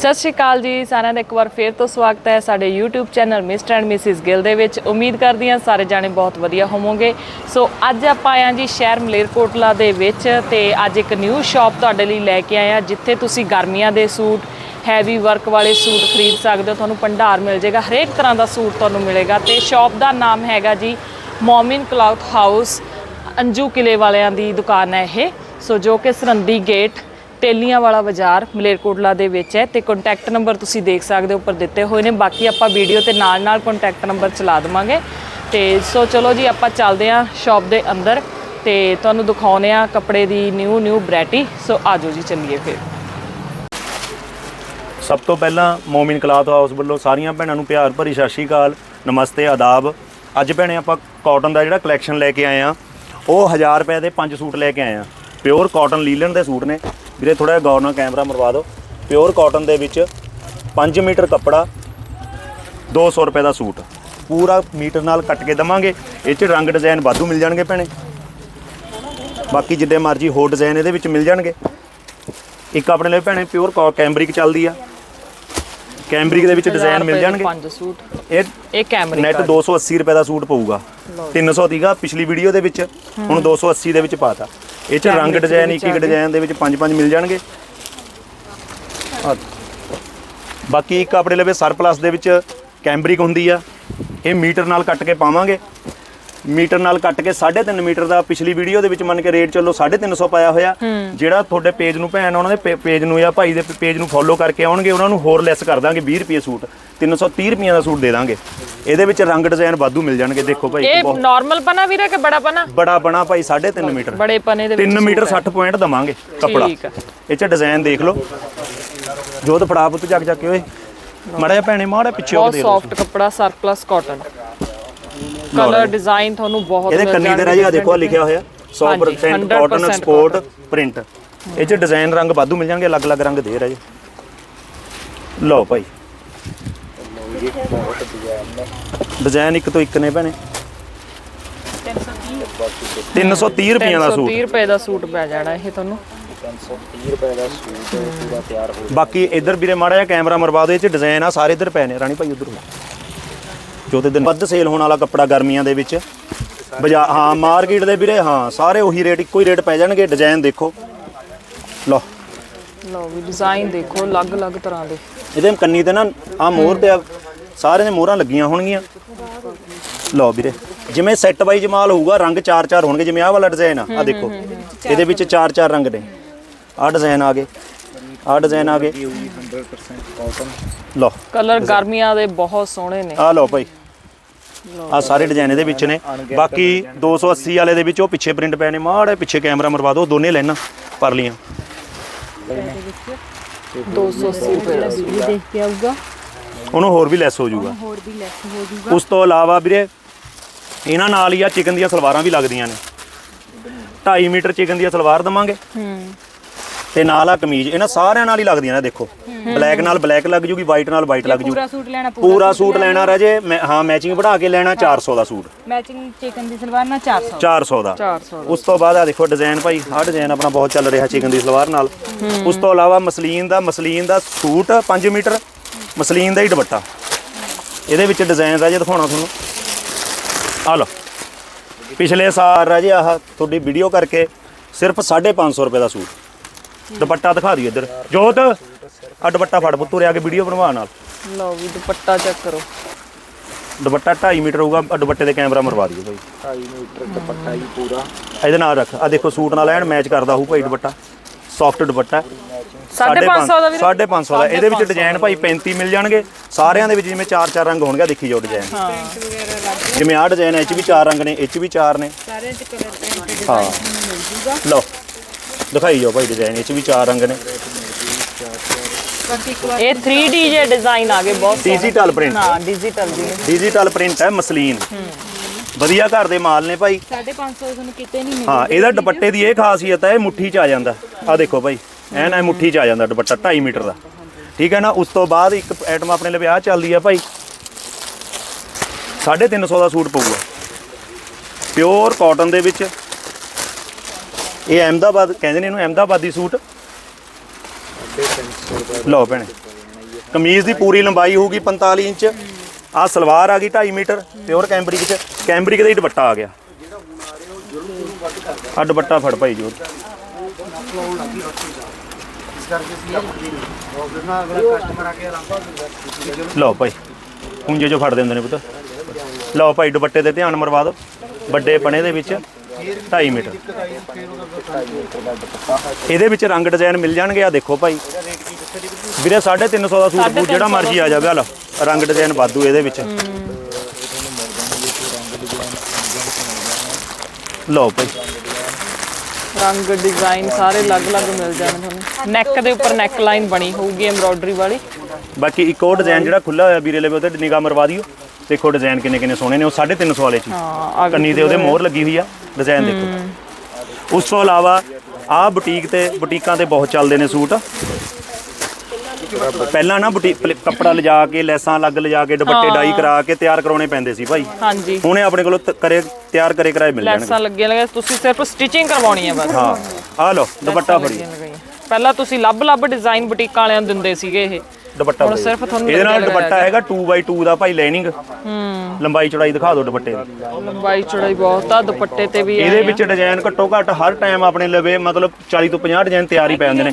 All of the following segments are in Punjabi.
ਸਤਿ ਸ਼੍ਰੀ ਅਕਾਲ ਜੀ, ਸਾਰਿਆਂ ਦਾ ਇੱਕ ਵਾਰ ਫੇਰ ਤੋਂ ਸਵਾਗਤ ਹੈ ਸਾਡੇ YouTube channel mister and missus Gill ਦੇ ਵਿੱਚ। ਉਮੀਦ ਕਰਦੀ ਹਾਂ ਸਾਰੇ ਜਾਣੇ ਬਹੁਤ ਵਧੀਆ ਹੋਵੋਗੇ। ਸੋ ਅੱਜ ਆਪਾਂ ਆਏ ਹਾਂ ਜੀ ਸ਼ਹਿਰ ਮਲੇਰਕੋਟਲਾ ਦੇ ਵਿੱਚ ਤੇ ਅੱਜ ਇੱਕ ਨਿਊ ਸ਼ਾਪ ਤੁਹਾਡੇ ਲਈ ਲੈ ਕੇ ਆਏ ਹਾਂ, ਜਿੱਥੇ ਤੁਸੀਂ ਗਰਮੀਆਂ ਦੇ ਸੂਟ ਹੈਵੀ ਵਰਕ ਵਾਲੇ ਸੂਟ ਖਰੀਦ ਸਕਦੇ ਹੋ। ਤੁਹਾਨੂੰ ਭੰਡਾਰ ਮਿਲ ਜਾਏਗਾ, ਹਰੇਕ ਤਰ੍ਹਾਂ ਦਾ ਸੂਟ ਤੁਹਾਨੂੰ ਮਿਲੇਗਾ ਤੇ ਸ਼ਾਪ ਦਾ ਨਾਮ ਹੈਗਾ ਜੀ ਮੋਮਿਨ ਕਲੌਥ ਹਾਊਸ ਅੰਜੂ ਕਿਲੇ ਵਾਲਿਆਂ ਦੀ ਦੁਕਾਨ ਹੈ ਇਹ। ਸੋ ਜੋ ਕਿ ਸਰੰਦੀ ਗੇਟ ਤੇਲੀਆਂ ਵਾਲਾ ਬਾਜ਼ਾਰ ਮਲੇਰਕੋਟਲਾ ਦੇ ਵਿੱਚ ਹੈ ਤੇ ਕੰਟੈਕਟ ਨੰਬਰ ਤੁਸੀਂ ਦੇਖ ਸਕਦੇ ਹੋ ਉੱਪਰ ਦਿੱਤੇ ਹੋਏ ਨੇ। ਬਾਕੀ ਆਪਾਂ ਵੀਡੀਓ ਤੇ ਨਾਲ ਨਾਲ ਕੰਟੈਕਟ ਨੰਬਰ ਚਲਾ ਦੇਵਾਂਗੇ। ਤੇ ਸੋ ਚਲੋ ਜੀ, ਆਪਾਂ ਚੱਲਦੇ ਹਾਂ ਸ਼ਾਪ ਦੇ ਅੰਦਰ ਤੇ ਤੁਹਾਨੂੰ ਦਿਖਾਉਨੇ ਆ ਕੱਪੜੇ ਦੀ ਨਿਊ ਨਿਊ ਵੈਰਾਈਟੀ ਸੋ ਆਜੋ ਜੀ, ਚੱਲੀਏ ਫਿਰ। ਸਭ ਤੋਂ ਪਹਿਲਾਂ ਮੋਮਿਨ ਕਲਾਥ ਹਾਊਸ ਵੱਲੋਂ ਸਾਰੀਆਂ ਭੈਣਾਂ ਨੂੰ ਪਿਆਰ ਭਰੀ ਸਤਿ ਸ਼੍ਰੀ ਅਕਾਲ, ਨਮਸਤੇ, ਆਦਾਬ। ਅੱਜ ਭੈਣੇ ਆਪਾਂ ਕਾਟਨ ਦਾ ਜਿਹੜਾ ਕਲੈਕਸ਼ਨ ਲੈ ਕੇ ਆਏ ਆ ਉਹ 1000 ਰੁਪਏ ਦੇ ਪੰਜ ਸੂਟ ਲੈ ਕੇ ਆਏ ਆ ਪਿਓਰ ਕਾਟਨ ਲੀਲਨ ਦੇ ਸੂਟ ਨੇ। ਵੀਰੇ ਥੋੜਾ ਜਿਹਾ ਗੌਰ ਨਾਲ ਕੈਮਰਾ ਮਰਵਾ ਦਿਓ। ਪਿਓਰ ਕਾਟਨ ਦੇ ਵਿੱਚ 5 ਮੀਟਰ ਕੱਪੜਾ 200 ਰੁਪਏ ਦਾ ਸੂਟ। ਪੂਰਾ ਮੀਟਰ ਨਾਲ ਕੱਟ ਕੇ ਦਵਾਂਗੇ। ਇਹ 'ਚ ਰੰਗ ਡਿਜ਼ਾਈਨ ਵਾਧੂ ਮਿਲ ਜਾਣਗੇ ਭੈਣੇ। ਬਾਕੀ ਜਿੱਦੇ ਮਰਜ਼ੀ ਹੋਰ ਡਿਜ਼ਾਈਨ ਇਹਦੇ ਵਿੱਚ ਮਿਲ ਜਾਣਗੇ। ਇੱਕ ਆਪਣੇ ਲਈ ਭੈਣੇ ਪਿਓਰ ਕੈਂਬਰਿਕ ਚੱਲਦੀ ਆ। ਕੈਂਬਰਿਕ ਦੇ ਵਿੱਚ ਡਿਜ਼ਾਈਨ ਮਿਲ ਜਾਣਗੇ। ਪੰਜ ਸੂਟ। ਇਹ ਇਹ ਕੈਮਰੇ ਨੈਟ 280 ਰੁਪਏ ਦਾ ਸੂਟ ਪਊਗਾ। 300 ਦੀਗਾ ਪਿਛਲੀ ਵੀਡੀਓ ਦੇ ਵਿੱਚ। ਹੁਣ 280 ਦੇ ਵਿੱਚ ਪਾਤਾ। ਇਹ ਚ ਰੰਗ ਡਿਜ਼ਾਈਨ ਇੱਕ ਇੱਕ। ਡਿਜ਼ਾਈਨ ਦੇ ਵਿੱਚ ਪੰਜ ਪੰਜ ਮਿਲ ਜਾਣਗੇ। ਬਾਕੀ ਇੱਕ ਆਪਣੇ ਲਵੇ ਸਰਪਲਸ ਦੇ ਵਿੱਚ ਕੈਂਬਰਿਕ ਹੁੰਦੀ ਆ ਇਹ ਮੀਟਰ ਨਾਲ ਕੱਟ ਕੇ ਪਾਵਾਂਗੇ ਮੀਟਰ ਨਾਲ ਕੱਟ ਕੇ 3.5 ਮੀਟਰ ਦਾ ਪਿਛਲੀ ਵੀਡੀਓ ਦੇ ਵਿੱਚ ਮੰਨ ਕੇ ਰੇਟ ਚੱਲੋ 350 ਪਾਇਆ ਹੋਇਆ। ਜਿਹੜਾ ਤੁਹਾਡੇ ਪੇਜ ਨੂੰ ਭੈਣ ਉਹਨਾਂ ਦੇ ਪੇਜ ਨੂੰ ਜਾਂ ਭਾਈ ਦੇ ਪੇਜ ਨੂੰ ਫੋਲੋ ਕਰਕੇ ਆਉਣਗੇ ਉਹਨਾਂ ਨੂੰ ਹੋਰ ਲੈਸ ਕਰ ਦਾਂਗੇ 20 ਰੁਪਏ ਸੂਟ 330 ਰੁਪਈਆਂ ਦਾ ਸੂਟ ਦੇ ਦਾਂਗੇ। ਇਹਦੇ ਵਿੱਚ ਰੰਗ ਡਿਜ਼ਾਈਨ ਵਾਧੂ ਮਿਲ ਜਾਣਗੇ ਦੇਖੋ ਭਾਈ ਇਹ ਨਾਰਮਲ ਪਨਾ ਵੀਰੇ ਕਿ ਬੜਾ ਪਨਾ? ਬੜਾ ਬਣਾ ਭਾਈ 3.5 ਮੀਟਰ। ਬੜੇ ਪਨੇ ਦੇ ਵਿੱਚ 3 ਮੀਟਰ 60 ਪੁਆਇੰਟ ਦਵਾਂਗੇ ਕੱਪੜਾ। ਇਹ ਚ ਡਿਜ਼ਾਈਨ ਦੇਖ ਲਓ। ਜੋਤ ਫੜਾ ਪੁੱਤ ਚੱਕ ਚੱਕ ਕੇ ਓਏ। ਮੜਾ ਭੈਣੇ ਮਾੜਾ ਪਿੱਛੇ ਉਹ ਦੇ ਸੌਫਟ ਕੱਪੜਾ ਸਰਪਲਸ ਕਾਟਨ ਕਲਰ ਡਿਜ਼ਾਈਨ ਤੁਹਾਨੂੰ ਬਹੁਤ ਇਹਦੇ ਕੰਨੀ ਤੇ ਜਾਣਗੇ ਰਾਜੀ ਆ ਦੇਖੋ ਲਿਖਿਆ ਹੋਇਆ 100% ਹਾਂਜੀ, ਕਾਟਨ 100% ਐਕਸਪੋਰਟ ਪ੍ਰਿੰਟ ਇਹ ਚ ਡਿਜ਼ਾਈਨ ਰੰਗ ਵਾਧੂ ਮਿਲ ਜਾਣਗੇ ਅਲੱਗ-ਅਲੱਗ ਰੰਗ ਦੇ ਰਾਜੀ। ਲਓ ਭਾਈ। ਡਿਜ਼ਾਈਨ ਇੱਕ ਤੋਂ ਇੱਕ ਨੇ ਭੈਣੇ। 330 ਰੁਪਈਆਂ ਦਾ ਸੂਟ। 330 ਰੁਪਏ ਦਾ ਸੂਟ ਪੈ ਜਾਣਾ ਇਹ ਤੁਹਾਨੂੰ। ਬਾਕੀ ਇੱਧਰ ਵੀਰੇ ਮਾੜਾ ਜਿਹਾ ਕੈਮਰਾ ਮਰਵਾ ਦਿਓ ਇਹ ਚ ਡਿਜ਼ਾਈਨ ਆ ਸਾਰੇ ਇੱਧਰ ਪਏ ਨੇ। ਰਾਣੀ ਭਾਈ ਉਧਰ ਜੋ ਦਿਨ ਵੱਧ ਸੇਲ ਹੋਣ ਵਾਲਾ ਕੱਪੜਾ ਗਰਮੀਆਂ ਦੇ ਵਿੱਚ। ਬਜਾ ਹਾਂ ਮਾਰਕੀਟ ਦੇ ਵੀਰੇ ਹਾਂ ਸਾਰੇ ਉਹੀ ਰੇਟ ਇੱਕੋ ਹੀ ਰੇਟ ਪੈ ਜਾਣਗੇ ਡਿਜ਼ਾਈਨ ਦੇਖੋ। ਲਓ। ਲਓ ਵੀ ਡਿਜ਼ਾਈਨ ਦੇਖੋ ਅਲੱਗ-ਅਲੱਗ ਤਰ੍ਹਾਂ ਦੇ। ਇਹਦੇ ਕੰਨੀ ਤੇ ਨਾ ਆ ਮੋਹਰ ਤੇ ਸਾਰੇ ਦੇ ਮੋਹਰਾਂ ਲੱਗੀਆਂ ਹੋਣਗੀਆਂ। ਲਓ ਵੀਰੇ ਜਿਵੇਂ ਸੈੱਟ ਬਾਈ ਜਮਾਲ ਹੋਊਗਾ ਰੰਗ ਚਾਰ ਚਾਰ ਹੋਣਗੇ ਜਿਵੇਂ ਆਹ ਵਾਲਾ ਡਿਜ਼ਾਈਨ ਆ ਆ ਦੇਖੋ। ਇਹਦੇ ਵਿੱਚ ਚਾਰ ਚਾਰ ਰੰਗ ਨੇ। ਆਹ ਡਿਜ਼ਾਈਨ ਆ ਗਏ। ਆਹ ਡਿਜ਼ਾਈਨ ਆ ਗਏ। ਲਓ। ਕਲਰ ਗਰਮੀਆਂ ਦੇ ਬਹੁਤ ਸੋਹਣੇ ਨੇ। ਆ ਲਓ ਭਾਈ। ਆ ਸਾਰੇ ਡਿਜ਼ਾਈਨ ਇਹਦੇ ਵਿੱਚ ਨੇ। ਬਾਕੀ 280 ਵਾਲੇ ਦੇ ਵਿੱਚ ਉਹ ਪਿੱਛੇ ਪ੍ਰਿੰਟ ਪਏ ਨੇ ਮਾੜੇ ਪਿੱਛੇ ਕੈਮਰਾ ਮਰਵਾ ਦਿਓ ਦੋਨੇ ਲਾਈਨਾਂ ਪਰ ਲੀਆਂ 280 ਰੁਪਏ ਦਾ ਸੂਟ ਦੇਖ ਕੇ ਆਊਗਾ। ਉਹਨੂੰ ਹੋਰ ਵੀ ਲੈਸ ਹੋ ਜਾਊਗਾ। ਹੋਰ ਵੀ ਲੈਸ ਹੋ ਜਾਊਗਾ। ਉਸ ਤੋਂ ਇਲਾਵਾ ਵੀਰੇ ਇਹਨਾਂ ਨਾਲ ਹੀ ਆ ਚਿਕਨ ਦੀਆਂ ਸਲਵਾਰਾਂ ਵੀ ਲੱਗਦੀਆਂ ਨੇ। 2.5 ਮੀਟਰ ਚਿਕਨ ਦੀਆਂ ਸਲਵਾਰ ਦਵਾਂਗੇ। ਹੂੰ। ਤੇ ਨਾਲ ਆ ਕਮੀਜ਼ ਇਹਨਾਂ ਸਾਰਿਆਂ ਨਾਲ ਹੀ ਲੱਗਦੀਆਂ ਨੇ ਦੇਖੋ। ਬਲੈਕ ਨਾਲ ਬਲੈਕ ਲੱਗ ਜੂਗੀ ਵਾਈਟ ਨਾਲ ਵਾਈਟ ਲੱਗ ਜੂ। ਪੂਰਾ ਸੂਟ ਲੈਣਾ ਪੂਰਾ ਸੂਟ ਲੈਣਾ। ਰਾਜੇ ਮੈਂ- ਹਾਂ ਮੈਚਿੰਗ ਬਣਾ ਕੇ ਲੈਣਾ 400 ਦਾ ਸੂਟ। ਮੈਚਿੰਗ ਚਿਕਨ ਦੀ ਸਲਵਾਰ ਨਾਲ 400 400 ਦਾ। 400 ਉਸ ਤੋਂ ਬਾਅਦ ਆ ਦੇਖੋ ਡਿਜ਼ਾਈਨ ਭਾਈ ਆਹ ਡਿਜ਼ਾਈਨ ਆਪਣਾ ਬਹੁਤ ਚੱਲ ਰਿਹਾ ਚਿਕਨ ਦੀ ਸਲਵਾਰ ਨਾਲ। ਉਸ ਤੋਂ ਇਲਾਵਾ ਮਸਲੀਨ ਦਾ ਮਸਲੀਨ ਦਾ ਸੂਟ 5 ਮੀਟਰ ਮਸਲੀਨ ਦਾ ਹੀ ਦੁਪੱਟਾ। ਇਹਦੇ ਵਿੱਚ ਡਿਜ਼ਾਈਨ ਰਾਜੇ ਦਿਖਾਉਣਾ ਤੁਹਾਨੂੰ। ਆ ਲਓ। ਪਿਛਲੇ ਸਾਲ ਰਾਜੇ ਆਹ ਤੁਹਾਡੀ ਵੀਡੀਓ ਕਰਕੇ ਸਿਰਫ 550 ਰੁਪਏ ਦਾ ਸੂਟ। ਦੁਪੱਟਾ ਦਿਖਾ ਦਿਓ ਇੱਧਰ। ਜੋਤ ਆ ਦੁਪੱਟਾ ਫੜ ਪੁੱਤੂ ਰਿਆ ਕੇ ਵੀਡੀਓ ਬਣਵਾ ਨਾਲ। ਲਓ ਵੀ ਦੁਪੱਟਾ ਚੈੱਕ ਕਰੋ। ਦੁਪੱਟਾ 2.5 ਮੀਟਰ ਹੋਊਗਾ ਆਹ ਦੁਪੱਟੇ ਦੇ ਕੈਮਰਾ ਮਰਵਾ ਦਿਓ ਭਾਈ 2.5 ਮੀਟਰ ਦੁਪੱਟਾ ਹੀ ਪੂਰਾ। ਇਹਦੇ ਨਾਲ ਰੱਖ। ਆ ਦੇਖੋ ਸੂਟ ਨਾਲ ਐਨ ਮੈਚ ਕਰਦਾ ਹੋਊ ਭਾਈ ਦੁਪੱਟਾ। ਸੌਫਟ ਦੁਪੱਟਾ। 550 ਦਾ ਵੀਰੇ 550 ਦਾ। ਇਹਦੇ ਵਿੱਚ ਡਿਜ਼ਾਈਨ ਭਾਈ 35 ਮਿਲ ਜਾਣਗੇ। ਸਾਰਿਆਂ ਦੇ ਵਿੱਚ ਜਿਵੇਂ ਚਾਰ ਚਾਰ ਰੰਗ ਹੋਣਗੇ ਦੇਖੀ ਜਾਓ ਡਿਜ਼ਾਈਨ ਜਿਵੇਂ ਆਹ ਡਿਜ਼ਾਈਨ ਇਹ 'ਚ ਵੀ ਚਾਰ ਰੰਗ ਨੇ ਇਹ 'ਚ ਵੀ ਚਾਰ ਨੇ। ਸਾਰੇ ਚ ਕਲਰ ਪ੍ਰਿੰਟ ਹਾਂ। ਮਿਲ ਜੂਗਾ। ਲਓ। ਦਿਖਾਈ ਜਾਓ ਭਾਈ ਡਿਜ਼ਾਈਨ ਇਹ 'ਚ ਵੀ ਚਾਰ ਰੰਗ ਨੇ। ਇਹ 3D ਜੇ ਡਿਜ਼ਾਈਨ ਆ ਗਏ ਬਹੁਤ ਸੋਹਣੇ। ਡਿਜੀਟਲ ਪ੍ਰਿੰਟ ਹਾਂ ਡਿਜੀਟਲ ਜੀ। ਡਿਜੀਟਲ ਪ੍ਰਿੰਟ ਹੈ ਮਸਲੀਨ। ਵਧੀਆ ਘਰ ਦੇ ਮਾਲ ਨੇ ਭਾਈ। 550 ਤੁਹਾਨੂੰ ਕਿਤੇ ਨਹੀਂ ਹਾਂ ਇਹਦਾ ਦੁਪੱਟੇ ਦੀ ਇਹ ਖਾਸੀਅਤ ਹੈ ਇਹ ਮੁੱਠੀ 'ਚ ਆ ਜਾਂਦਾ। ਆ ਦੇਖੋ ਭਾਈ ਐਨ ਐ ਮੁੱਠੀ 'ਚ ਆ ਜਾਂਦਾ ਦੁਪੱਟਾ 2.5 ਮੀਟਰ ਦਾ। ਠੀਕ ਹੈ ਨਾ ਉਸ ਤੋਂ ਬਾਅਦ ਇੱਕ ਆਈਟਮ ਆਪਣੇ ਲਈ ਆ ਚੱਲਦੀ ਆ ਭਾਈ। 350 ਦਾ ਸੂਟ ਪਊਗਾ। ਪਿਓਰ ਕਾਟਨ ਦੇ ਵਿੱਚ ਇਹ ਅਹਿਮਦਾਬਾਦ, ਕਹਿੰਦੇ ਨੇ ਇਹਨੂੰ ਅਹਿਮਦਾਬਾਦੀ ਸੂਟ। ਲਓ ਭੈਣੇ, ਕਮੀਜ਼ ਦੀ ਪੂਰੀ ਲੰਬਾਈ ਹੋਊਗੀ 45 ਇੰਚ। ਆ ਸਲਵਾਰ ਆ ਗਈ 2.5 ਮੀਟਰ, ਪਿਓਰ ਕੈਂਬਰਿਕ ਚ। ਕੈਂਬਰਿਕ ਦਾ ਹੀ ਦੁਪੱਟਾ ਆ ਗਿਆ। ਆ ਦੁਪੱਟਾ ਫੜ ਭਾਈ ਜੀ ਲਓ ਭਾਈ ਹੁੰਜੇ ਜੋ ਫੜ ਦਿੰਦੇ ਨੇ ਪੁੱਤ। ਲਓ ਭਾਈ, ਦੁਪੱਟੇ ਤੇ ਧਿਆਨ ਮਰਵਾ ਦਿਓ। ਵੱਡੇ ਪਣੇ ਦੇ ਵਿੱਚ। 2.5 ਮੀਟਰ। ਇਹਦੇ ਵਿੱਚ ਰੰਗ ਡਿਜ਼ਾਈਨ ਮਿਲ ਜਾਣਗੇ ਆ ਦੇਖੋ ਭਾਈ। ਵੀਰੇ 350 ਦਾ ਸੂਟ ਬੂਟ ਜਿਹੜਾ ਮਰਜ਼ੀ ਆ ਜਾਵੇ ਲਓ ਰੰਗ ਡਿਜ਼ਾਈਨ ਵਾਧੂ ਇਹਦੇ ਵਿੱਚ। ਲਓ ਭਾਈ। ਰੰਗ ਡਿਜ਼ਾਈਨ ਸਾਰੇ ਅਲੱਗ-ਅਲੱਗ ਮਿਲ ਜਾਣ ਤੁਹਾਨੂੰ। ਨੈਕ ਦੇ ਉੱਪਰ ਨੈਕ ਲਾਈਨ ਬਣੀ ਹੋਊਗੀ ਐਮਬ੍ਰੋਇਡਰੀ ਵਾਲੀ। ਬਾਕੀ ਇੱਕ ਉਹ ਡਿਜ਼ਾਈਨ ਜਿਹੜਾ ਖੁੱਲਾ ਹੋਇਆ ਵੀਰੇ ਲਵੇ ਉਹਤੇ ਨਿਗਾਹ ਮਰਵਾ ਦਿਓ। ਦੇਖੋ ਡਿਜ਼ਾਈਨ ਕਿੰਨੇ ਕਿੰਨੇ ਸੋਹਣੇ ਨੇ ਉਹ 350 ਵਾਲੇ ਚ ਹੀ। ਕੰਨੀ ਤੇ ਉਹਦੇ ਮੋਹਰ ਲੱਗੀ ਹੋਈ ਆ। ਡਿਜ਼ਾਈਨ ਦੇਖੋ। ਉਸ ਤੋਂ ਇਲਾਵਾ ਆਹ ਬੁਟੀਕ ਤੇ ਬੁਟੀਕਾਂ ਤੇ ਬਹੁਤ ਚੱਲਦੇ ਨੇ ਸੂਟ। ਪਹਿਲਾਂ ਨਾ ਬੁਟੀਕ ਕੱਪੜਾ ਲਿਜਾ ਕੇ ਲੈਸਾਂ ਅਲੱਗ ਲਿਜਾ ਕੇ ਦੁਪੱਟੇ ਡਾਈ ਕਰਾ ਕੇ ਤਿਆਰ ਕਰਾਉਣੇ ਪੈਂਦੇ ਸੀ ਭਾਈ। ਹਾਂਜੀ। ਹੁਣੇ ਆਪਣੇ ਕੋਲੋਂ ਕਰੇ ਤਿਆਰ ਕਰੇ ਕਰਾਏ ਮਿਲ ਜਾਣਗੇ। ਲੈਸਾਂ ਲੱਗੀਆਂ ਲਗਾ ਤੁਸੀਂ ਸਿਰਫ ਸਟਿਚਿੰਗ ਕਰਵਾਉਣੀ ਹੈ ਬਸ। ਹਾਂ। ਆ ਲਓ ਦੁਪੱਟਾ ਫੜੀ। ਪਹਿਲਾਂ ਤੁਸੀਂ ਲੱਭ-ਲੱਭ ਡਿਜ਼ਾਈਨ ਬੁਟੀਕਾਂ ਵਾਲਿਆਂ ਨੂੰ ਦਿੰਦੇ ਸੀਗੇ ਇਹ। ਦੁਪੱਟਾ ਹੁਣ। ਸਿਰਫ ਤੁਹਾਨੂੰ ਇਹਦੇ ਨਾਲ ਦੁਪੱਟਾ ਹੈਗਾ। 2x2 ਦਾ ਭਾਈ ਲਾਈਨਿੰਗ ਹੂੰ। ਲੰਬਾਈ ਚੌੜਾਈ ਦਿਖਾ ਦਿਓ ਦੁਪੱਟੇ ਦੀ। ਲੰਬਾਈ ਚੌੜਾਈ ਬਹੁਤ ਆ ਦੁਪੱਟੇ ਤੇ ਵੀ ਇਹਦੇ। ਵਿੱਚ ਡਿਜ਼ਾਈਨ ਘੱਟੋ ਘੱਟ ਹਰ ਟਾਈਮ ਆਪਣੇ ਲਵੇ ਮਤਲਬ 40 ਤੋਂ 50 ਡਿਜ਼ਾਈਨ ਤਿਆਰ ਹੀ ਪੈ ਜਾਂਦੇ ਨੇ।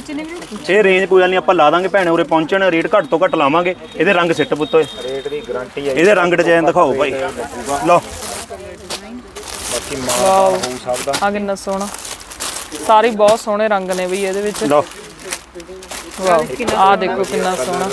ਇਹ ਰੇਂਜ ਕੋਈ ਗੱਲ ਨਹੀਂ ਆਪਾਂ ਲਾ ਦਾਂਗੇ ਭੈਣੇ ਉਰੇ ਪਹੁੰਚਣ ਰੇਟ ਘੱਟ ਤੋਂ ਘੱਟ ਲਾਵਾਂਗੇ। ਇਹਦੇ ਰੰਗ ਸਿੱਟ ਪੁੱਤੋ ਰੇਟ ਦੀ ਗਾਰੰਟੀ ਹੈ ਇਹਦੇ ਰੰਗ ਡਿਜ਼ਾਈਨ ਦਿਖਾਓ ਭਾਈ। ਲਓ ਬਾਕੀ ਮਾਲ ਵਾਓ ਹੋ ਸਭ ਦਾ। ਆ ਕਿੰਨਾ ਸੋਹਣਾ। ਸਾਰੇ ਬਹੁਤ ਸੋਹਣੇ ਰੰਗ ਨੇ ਵੀ ਇਹਦੇ ਵਿੱਚ। ਲਓ। ਵਾਓ ਆ ਦੇਖੋ ਕਿੰਨਾ ਸੋਹਣਾ।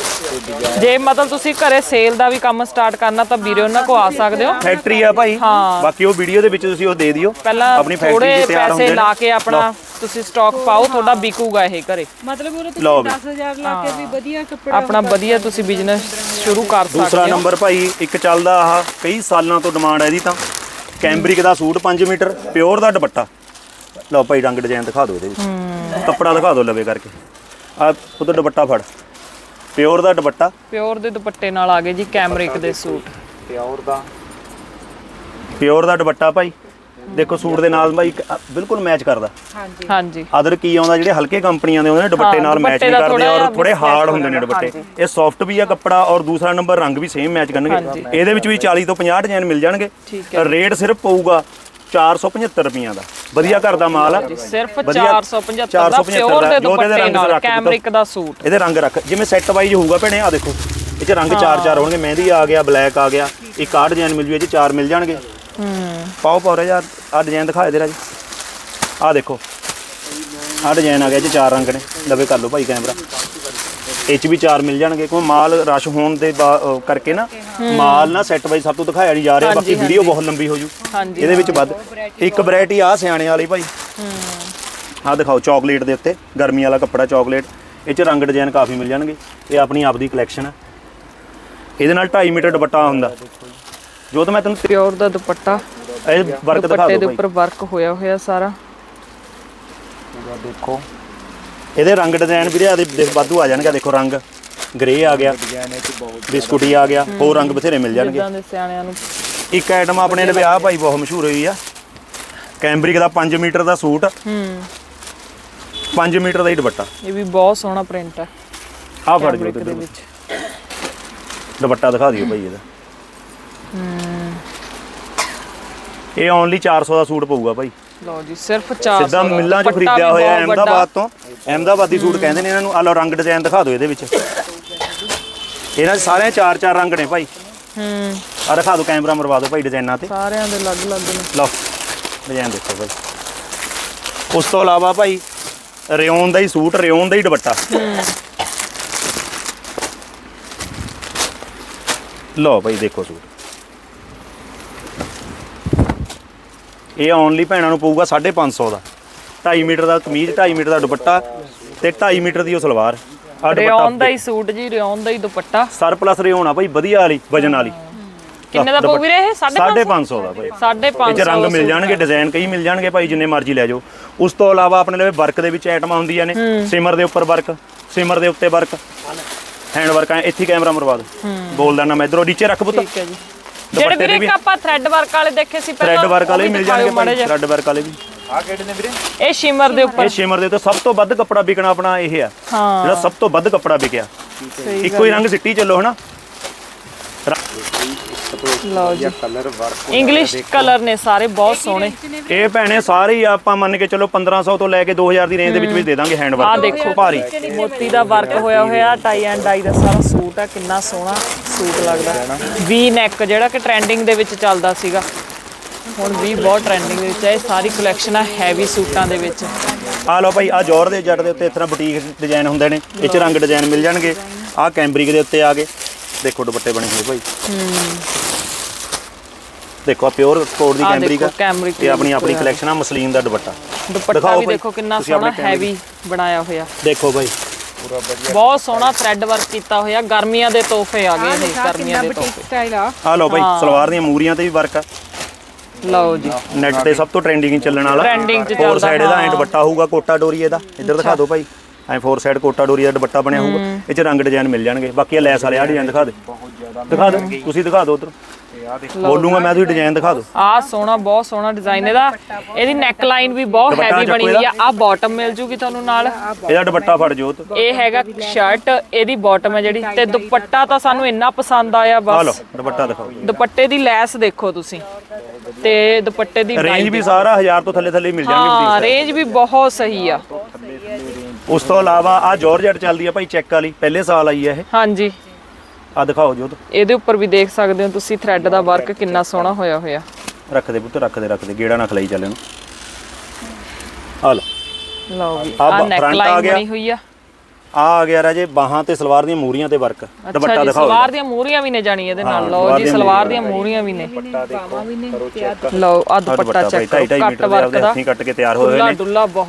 ਜੇ ਮਤਲਬ ਤੁਸੀਂ ਘਰੇ ਸੇਲ ਦਾ ਵੀ ਕੰਮ ਸਟਾਰਟ ਕਰਨਾ ਤਾਂ ਵੀਰੇ ਉਹਨਾਂ ਕੋ ਆ ਸਕਦੇ ਹੋ। ਫੈਕਟਰੀ ਆ ਭਾਈ। ਹਾਂ। ਬਾਕੀ ਉਹ ਵੀਡੀਓ ਦੇ ਵਿੱਚ ਤੁਸੀਂ ਉਹ ਦੇ ਦਿਓ। ਪਹਿਲਾਂ ਆਪਣੀ ਫੈਕਟਰੀ 'ਚ ਤਿਆਰ ਹੁੰਦੇ ਪੈਸੇ ਨੇ। ਲਾ ਕੇ ਆਪਣਾ ਤੁਸੀਂ ਸਟਾਕ ਪਾਓ ਤੁਹਾਡਾ ਵਿਕੂਗਾ ਇਹ ਘਰੇ। ਮਤਲਬ ਉਹ ਵੀ। 10000 ਲਾ ਕੇ ਵੀ ਵਧੀਆ ਕੱਪੜਾ ਆਪਣਾ ਵਧੀਆ ਤੁਸੀਂ ਬਿਜ਼ਨਸ ਸ਼ੁਰੂ ਕਰ ਦੂਸਰਾ ਸਕਦੇ ਹੋ। ਨੰਬਰ ਭਾਈ ਇੱਕ ਚੱਲਦਾ ਆਹ ਕਈ ਸਾਲਾਂ ਤੋਂ ਡਿਮਾਂਡ ਹੈ ਇਹਦੀ ਤਾਂ। ਕੈਂਬਰਿਕ ਦਾ ਸੂਟ 5 ਮੀਟਰ ਪਿਓਰ ਦਾ ਦੁਪੱਟਾ। ਲਓ ਭਾਈ ਰੰਗ ਡਿਜ਼ਾਈਨ ਦਿਖਾ ਦਿਓ ਇਹਦੇ ਵਿੱਚ। ਕੱਪੜਾ ਦਿਖਾ ਦਿਓ ਲਵੇ ਕਰਕੇ। ਆ ਉਹਦਾ ਦੁਪੱਟਾ ਫੜ। ਪਿਓਰ ਦਾ ਦੁਪੱਟਾ। ਪਿਓਰ ਦੇ ਦੁਪੱਟੇ ਨਾਲ ਆ ਗਏ ਜੀ ਕੈਮਰਿਕ ਦੇ ਸੂਟ। ਪਿਓਰ ਦਾ। ਪਿਓਰ ਦਾ ਦੁਪੱਟਾ ਭਾਈ। ਦੇਖੋ ਸੂਟ ਦੇ ਨਾਲ ਭਾਈ ਇੱਕ, ਅ, ਬਿਲਕੁਲ ਮੈਚ ਕਰਦਾ। ਹਾਂਜੀ। ਅਦਰ ਕੀ ਆਉਂਦਾ ਜਿਹੜੇ ਹਲਕੇ ਕੰਪਨੀਆਂ ਦੇ ਆਉਂਦੇ ਨੇ ਦੁਪੱਟੇ ਨਾਲ ਮੈਚ ਦੁਪੱਟੇ ਨਹੀਂ ਦਾ ਕਰਦੇ ਥੋੜ੍ਹਾ ਔਰ ਜਿਹਾ ਥੋੜੇ ਹਾਰਡ ਹੁੰਦੇ ਨੇ ਦੁਪੱਟੇ। ਹਾਂਜੀ। ਇਹ ਸੌਫਟ ਵੀ ਆ ਕੱਪੜਾ ਔਰ ਦੂਸਰਾ ਨੰਬਰ ਰੰਗ ਵੀ ਸੇਮ ਮੈਚ ਕਰਨਗੇ। ਹਾਂਜੀ। ਇਹਦੇ ਵਿੱਚ ਵੀ 40 ਤੋਂ 50 ਡਿਜ਼ਾਈਨ ਮਿਲ ਜਾਣਗੇ। ਠੀਕ ਹੈ। ਰੇਟ ਸਿਰਫ ਪਊਗਾ। 475 ਰੁਪਈਆਂ ਦਾ। ਵਧੀਆ ਘਰ ਦਾ ਮਾਲ ਆ। ਸਿਰਫ ਵਧੀਆ- 475 ਦਾ 475 ਪਿਓਰ ਦੇ ਦੁਪੱਟੇ ਨਾਲ ਰੱਖ ਦਿੱਤਾ। ਕੈਮਰਿਕ ਦਾ ਸੂਟ। ਇਹਦੇ ਰੰਗ ਰੱਖ ਜਿਵੇਂ ਸੈੱਟ ਵਾਈਜ਼ ਹੋਊਗਾ ਭੈਣੇ ਆ ਦੇਖੋ। ਇਹ ਚ ਰੰਗ ਚਾਰ ਚਾਰ ਹੋਣਗੇ ਮਹਿੰਦੀ ਆ ਗਿਆ ਬਲੈਕ ਆ ਗਿਆ ਇੱਕ ਆਹ ਡਿਜ਼ਾਈਨ ਮਿਲ ਜੂ ਇਹ ਚ ਚਾਰ ਮਿਲ ਜਾਣਗੇ। ਹੂੰ। ਪਾਓ ਪਾਓ ਯਾਰ ਆ ਡਿਜ਼ਾਈਨ ਦਿਖਾ ਦੇ ਰਾਜ। ਆ ਦੇਖੋ। ਆ ਡਿਜ਼ਾਈਨ ਆ ਗਿਆ ਇਹ ਚ ਚਾਰ ਰੰਗ ਨੇ। ਲਵੇ ਕਰ ਲਓ ਭਾਈ ਕੈਮਰਾ ਇਹ ਚ ਵੀ ਚਾਰ ਮਿਲ ਜਾਣਗੇ ਕੋਈ ਮਾਲ ਰਸ਼ ਹੋਣ ਦੇ ਬਾ- ਅਹ ਕਰਕੇ ਨਾ ਮਾਲ ਨਾ ਸੈੱਟ ਵਾਈਜ਼ ਸਭ ਤੋਂ ਦਿਖਾਇਆ ਨਹੀਂ ਜਾ ਰਿਹਾ ਬਾਕੀ ਵੀਡੀਓ ਬਹੁਤ ਲੰਬੀ ਹੋ ਜੂ। ਹਾਂਜੀ ਇਹਦੇ ਵਿੱਚ ਵੱਧ ਇੱਕ ਵੈਰਾਈਟੀ ਆ ਸਿਆਣੇ ਵਾਲੀ ਭਾਈ। ਆ ਦਿਖਾਓ ਚਾਕਲੇਟ ਦੇ ਉੱਤੇ ਗਰਮੀ ਵਾਲਾ ਕੱਪੜਾ ਚਾਕਲੇਟ ਇਹ ਚ ਰੰਗ ਡਿਜ਼ਾਈਨ ਕਾਫੀ ਮਿਲ ਜਾਣਗੇ। ਇਹ ਆਪਣੀ ਆਪ ਦੀ ਕਲੈਕਸ਼ਨ ਹੈ ਇਹਦੇ ਨਾਲ 2.5 ਮੀਟਰ ਦੁਪੱਟਾ ਹੁੰਦਾ। ਜੋ ਤਾਂ ਮੈਂ ਤੈਨੂੰ ਪਿਓਰ ਦਾ ਦੁਪੱਟਾ। ਇਹ ਵਰਕ ਦਿਖਾ ਦੁਪੱਟੇ ਦੇ ਦਿਓ ਭਾਈ। ਉੱਪਰ ਵਰਕ ਹੋਇਆ ਹੋਇਆ ਸਾਰਾ। ਪੂਰਾ ਦੇਖੋ। ਇਹਦੇ ਰੰਗ ਡਿਜ਼ਾਈਨ ਵੀਰੇ ਆ ਦੇਖ ਵਾਧੂ ਆ ਜਾਣਗੇ। ਦੇਖੋ ਰੰਗ ਗ੍ਰੇ ਆ ਗਿਆ ਬਿਸਕੁਟੀ ਆ ਗਿਆ ਹੋਰ ਰੰਗ ਬਥੇਰੇ ਮਿਲ ਜਾਣਗੇ। ਜਿੱਦਾਂ ਦੇ ਸਿਆਣਿਆਂ ਨੂੰ। ਇੱਕ ਆਈਟਮ ਆਪਣੇ ਲਈ ਆ ਭਾਈ ਬਹੁਤ ਮਸ਼ਹੂਰ ਹੋਈ ਆ। ਕੈਂਬਰਿਕ ਦਾ 5 ਮੀਟਰ ਦਾ ਸੂਟ। ਹੂੰ। 5 ਮੀਟਰ ਦਾ ਹੀ ਦੁਪੱਟਾ। ਇਹ ਵੀ ਬਹੁਤ ਸੋਹਣਾ ਪ੍ਰਿੰਟ ਹੈ। ਆਹ ਫੜ ਜੋ ਦੇ ਵਿੱਚ। ਦੁਪੱਟਾ ਦਿਖਾ ਦਿਓ ਭਾਈ ਇਹਦਾ। ਇਹ ਓਨਲੀ 400 ਦਾ ਸੂਟ ਪਊਗਾ ਭਾਈ। ਲਓ ਜੀ ਸਿਰਫ 400 ਸਿੱਧਾ। ਮਿੱਲਾਂ 'ਚ ਖਰੀਦਿਆ ਹੋਇਆ। ਅਹਿਮਦਾਬਾਦ ਤੋਂ। ਅਹਿਮਦਾਬਾਦੀ ਸੂਟ ਕਹਿੰਦੇ ਨੇ ਇਹਨਾਂ ਨੂੰ ਆਹ ਲਓ ਰੰਗ ਡਿਜ਼ਾਈਨ ਦਿਖਾ ਦਿਓ ਇਹਦੇ ਵਿੱਚ। ਇਹਨਾਂ 'ਚ 'ਚ ਚਾਰ ਚਾਰ ਰੰਗ ਨੇ ਭਾਈ। ਹੂੰ। ਆ ਦਿਖਾ ਦਿਓ ਕੈਮਰਾ ਮਰਵਾ ਦਿਓ ਭਾਈ ਡਿਜ਼ਾਈਨਾਂ ਤੇ। ਸਾਰਿਆਂ ਦੇ ਅਲੱਗ-ਅਲੱਗ ਨੇ। ਲਓ ਡਿਜ਼ਾਈਨ ਦੇਖੋ ਭਾਈ। ਉਸ ਤੋਂ ਇਲਾਵਾ ਭਾਈ ਰਿਓਨ ਦਾ ਹੀ ਸੂਟ ਰਿਓਨ ਦਾ ਹੀ ਦੁਪੱਟਾ। ਲਓ ਭਾਈ ਦੇਖੋ ਸੂਟ। ਇਹ ਓਨਲੀ ਭੈਣਾਂ ਨੂੰ ਪਊਗਾ 550 ਦਾ। 2.5 ਮੀਟਰ ਦਾ ਕਮੀਜ਼ 2.5 ਮੀਟਰ ਦਾ ਦੁਪੱਟਾ ਤੇ 2.5 ਮੀਟਰ ਦੀ ਉਹ ਸਲਵਾਰ। ਆ ਰਿਓਨ ਦਾ ਹੀ ਸੂਟ ਜੀ ਰਿਓਨ ਦਾ ਹੀ ਦੁਪੱਟਾ। ਸਰ ਪਲੱਸ ਰਿਓਨ ਆ ਭਾਈ ਵਧੀਆ ਵਾਲੀ ਵਜਨ ਵਾਲੀ। ਕਿੰਨੇ ਦਾ ਪਊ ਵੀਰੇ ਇਹ? 550 550 ਦਾ ਭਾਈ। 550 ਇਹ ਚ ਰੰਗ ਮਿਲ ਜਾਣਗੇ ਡਿਜ਼ਾਈਨ ਕਈ ਮਿਲ ਜਾਣਗੇ ਭਾਈ ਜਿੰਨੇ ਮਰਜ਼ੀ ਲੈ ਜਾਓ। ਉਸ ਤੋਂ ਇਲਾਵਾ ਆਪਣੇ ਲਈ ਵਰਕ ਦੇ ਵਿੱਚ ਆਈਟਮਾਂ ਹੁੰਦੀਆਂ ਨੇ। ਸਿਮਰ ਦੇ ਉੱਪਰ ਵਰਕ ਸਿਮਰ ਦੇ ਉੱਤੇ ਵਰਕ। ਹੈਂਡ ਵਰਕ ਆ ਇੱਥੇ ਕੈਮਰਾ ਮਰਵਾ ਦੋ ਬੋਲਦਾ ਨਾ ਮੈਂ ਇਧਰੋਂ ਨੀਚੇ ਰੱਖ ਪੁੱਤ। ਠੀਕ ਹੈ ਜੀ। ਜਿਹੜੇ ਵੀਰੇ ਇੱਕ ਆਪਾਂ ਥ੍ਰੈਡ ਵਰਕ ਵਾਲੇ ਦੇਖੇ ਸੀ ਥ੍ਰੈਡ ਵਰਕ ਵਾਲੇ ਮਿਲ ਜਾਣਗੇ ਮਾੜੇ ਭਾਈ ਜਿਹੇ। ਥ੍ਰੈਡ ਵਰਕ ਵਾਲੇ ਵੀ। ਆ ਕਿਹੜੇ ਨੇ ਵੀਰੇ? ਇਹ ਸ਼ਿਮਰ ਦੇ ਉੱਪਰ। ਇਹ ਸਿਮਰ ਦੇ ਉੱਤੇ ਸਭ ਤੋਂ ਵੱਧ ਕੱਪੜਾ ਵਿਕਣਾ ਆਪਣਾ ਇਹ ਆ। ਹਾਂ। ਜਿਹੜਾ ਸਭ ਤੋਂ ਵੱਧ ਕੱਪੜਾ ਵਿਕਿਆ। ਇੱਕੋ ਹੀ ਰੰਗ ਸਿੱਟੀ ਚੱਲੋ ਹਨਾ? ਲਓ ਜੀ। ਕਲਰ ਵਰਕ ਇੰਗਲਿਸ਼ ਕਲਰ ਨੇ ਸਾਰੇ ਬਹੁਤ ਸੋਹਣੇ। ਇਹ ਭੈਣੇ ਸਾਰੇ ਹੀ ਆਪਾਂ ਮੰਨ ਕੇ ਚਲੋ 1500 ਤੋਂ ਲੈ ਕੇ 2000 ਦੀ ਰੇਂਜ ਦੇ ਵਿੱਚ ਵੀ ਦੇ ਦਾਂਗੇ ਹੈਂਡ ਆਹ ਵਰਕ ਦੇਖੋ ਭਾਰੀ। ਮੋਤੀ ਦਾ ਵਰਕ ਹੋਇਆ ਹੋਇਆ ਟਾਈ ਐਂਡ ਡਾਈ ਦਾ ਸਾਰਾ ਸੂਟ ਆ ਕਿੰਨਾ ਸੋਹਣਾ। ਸੂਟ ਲੱਗਦਾ। ਵੀ ਨੈਕ ਜਿਹੜਾ ਕਿ ਟ੍ਰੈਂਡਿੰਗ ਦੇ ਵਿੱਚ ਚੱਲਦਾ ਸੀਗਾ। ਹੁਣ ਵੀ ਬਹੁਤ ਟ੍ਰੈਂਡਿੰਗ ਦੇ ਵਿੱਚ ਹੈ। ਇਹ ਸਾਰੀ ਕਲੈਕਸ਼ਨ ਆ ਹੈਵੀ ਸੂਟਾਂ ਦੇ ਵਿੱਚ। ਆ ਲਓ ਭਾਈ ਆ ਜੋਰ ਦੇ ਜੱਟ ਦੇ ਉੱਤੇ ਇਸ ਤਰ੍ਹਾਂ ਬੁਟੀਕ ਡਿਜ਼ਾਈਨ ਹੁੰਦੇ ਨੇ। ਇਹ ਚ ਰੰਗ ਡਿਜ਼ਾਈਨ ਮਿਲ ਜਾਣਗੇ। ਆ ਕੈਂਬਰਿਕ ਦੇ ਉੱਤੇ ਆ ਗਏ। ਦੇਖੋ ਦੁਪੱਟੇ ਬਣੇ ਹੋਏ ਭਾਈ। ਦੇਖੋ ਆ ਪਿਓਰ ਕੋਟ ਦੀ ਕੈਂਬਰਿਕ ਆ। ਇਹ ਆਪਣੀ ਆਪਣੀ। ਕਲੈਕਸ਼ਨ ਆ ਮਸਲੀਨ ਦਾ ਦੁਪੱਟਾ। ਦੁਪੱਟਾ ਵੀ ਦੇਖੋ ਕਿੰਨਾ ਸੋਹਣਾ ਹੈਵੀ ਬਣਾਇਆ ਹੋਇਆ। ਦੇਖੋ ਭਾਈ। ਬਹੁਤ ਸੋਹਣਾ ਥ੍ਰੈਡ ਵਰਕ ਕੀਤਾ ਹੋਇਆ ਗਰਮੀਆਂ ਦੇ ਤੋਹਫੇ ਆ ਗਏ ਨੇ ਗਰਮੀਆਂ ਦੇ ਤੋਹਫੇ। ਸਟਾਈਲ ਆ। ਆ ਲਓ ਭਾਈ ਸਲਵਾਰ ਦੀਆਂ ਮੂਰੀਆਂ ਤੇ ਵੀ ਵਰਕ ਆ। ਲਓ ਜੀ। ਨੈਟ ਤੇ ਸਭ ਤੋਂ ਟ੍ਰੈਂਡਿੰਗ ਚੱਲਣ ਵਾਲਾ। Trending 'ਚ ਫੋਰ ਚੱਲਦਾ, ਸਾਈਡ ਇਹਦਾ ਐਂ। ਦੁਪੱਟਾ ਹੋਊਗਾ ਕੋਟਾ ਡੋਰੀ ਇਹਦਾ। ਇੱਧਰ ਦਿਖਾ ਦਿਓ ਭਾਈ। ਐਂ ਫੋਰ ਸਾਈਡ ਕੋਟਾ ਡੋਰੀ ਦਾ ਦੁਪੱਟਾ ਬਣਿਆ ਹੋਊਗਾ। ਇਹ ਚ ਰੰਗ ਡਿਜ਼ਾਈਨ ਮਿਲ ਜਾਣਗੇ। ਬਾਕੀ ਇਹ ਲੈਸ ਵਾਲੇ ਆ ਡਿਜ਼ਾਈਨ ਦਿਖਾ ਦੇ। ਦਿਖਾ ਦਿਓ। ਤੁਸੀਂ ਦਿਖਾ ਦਿਓ ਉਧਰ। ਬੋਲੂਗਾ ਮੈਂ ਤੁਸੀਂ ਡਿਜ਼ਾਈਨ ਦਿਖਾ ਦਿਓ। ਆਹ ਸੋਹਣਾ ਬਹੁਤ ਸੋਹਣਾ ਡਿਜ਼ਾਈਨ ਇਹਦਾ। ਇਹਦੀ ਨੈਕ ਲਾਈਨ ਵੀ ਬਹੁਤ ਹੈਵੀ ਬਣੀ ਹੋਈ ਆ। ਆ ਬਾਟਮ ਮਿਲ ਜੂਗੀ ਤੁਹਾਨੂੰ ਨਾਲ। ਇਹਦਾ ਦੁਪੱਟਾ ਫੜ ਜੋਤ। ਇਹ ਹੈਗਾ ਸ਼ਰਟ ਇਹਦੀ ਬਾਟਮ ਹੈ ਜਿਹੜੀ। ਤੇ ਦੁਪੱਟਾ ਤਾਂ ਸਾਨੂੰ ਇੰਨਾ ਪਸੰਦ ਆਇਆ ਆ ਲਓ ਬਸ ਦੁਪੱਟਾ ਦਿਖਾਓ। ਦੁਪੱਟੇ ਦੀ ਲੈਸ ਦੇਖੋ ਤੁਸੀਂ। ਤੇ ਦੁਪੱਟੇ ਦੀ ਰੇਂਜ ਵੀ ਸਾਰਾ 1000 ਤੋਂ ਥੱਲੇ ਥੱਲੇ ਮਿਲ ਜਾਣਗੇ ਹਾਂ ਰੇਂਜ ਵੀ ਬਹੁਤ ਸਹੀ ਆ। ਤੇ। ਉਸ ਤੋਂ ਇਲਾਵਾ ਆ ਜਾਰਜਟ ਚੱਲਦੀ ਆ ਭਾਈ ਚੈੱਕ ਵਾਲੀ। ਪਹਿਲੇ ਸਾਲ ਆਈ ਆ ਇਹ। ਹਾਂਜੀ। ਆ ਦਿਖਾਓ ਜੋਤ। ਇਹਦੇ ਉੱਪਰ ਵੀ ਦੇਖ ਸਕਦੇ ਹੋ ਤੁਸੀਂ ਥ੍ਰੈਡ ਦਾ ਵਰਕ ਕਿੰਨਾ ਸੋਹਣਾ ਹੋਇਆ ਹੋਇਆ। ਰੱਖ ਦੇ ਪੁੱਤ ਰੱਖ ਦੇ ਰੱਖ ਦੇ ਗੇੜਾ ਨਾ ਖਲਾਈ ਚੱਲ ਇਹਨੂੰ। ਆ ਲਓ। ਲਓ ਵੀ ਆਹ ਆ ਬ- ਨੈਕ front ਆ ਲਾਈਨ ਗਿਆ। ਬਣੀ ਹੋਈ ਆ। ਆ ਆ ਗਿਆ ਰਾਜੇ ਬਾਹਾਂ ਤੇ ਸਲਵਾਰ ਦੀਆਂ ਮੂਰੀਆਂ ਤੇ ਵਰਕ ਦੁਪੱਟਾ ਦਿਖਾਓ ਸਲਵਾਰ ਦੀਆਂ ਮੂਰੀਆਂ ਵੀ ਨੇ ਜਾਣੀ ਇਹਦੇ ਨਾਲ। ਲਓ ਜੀ ਸਲਵਾਰ ਦੀਆਂ ਮੂਰੀਆਂ ਵੀ ਨੇ। ਲਓ ਆ ਦੁਪੱਟਾ ਚੈੱਕ 2.5 ਕਰੋ। ਕੱਟ ਮੀਟਰ ਦੇ ਵਰਕ ਦਾ। ਕੱਟ ਕੇ ਤਿਆਰ ਹੋਏ ਨੇ।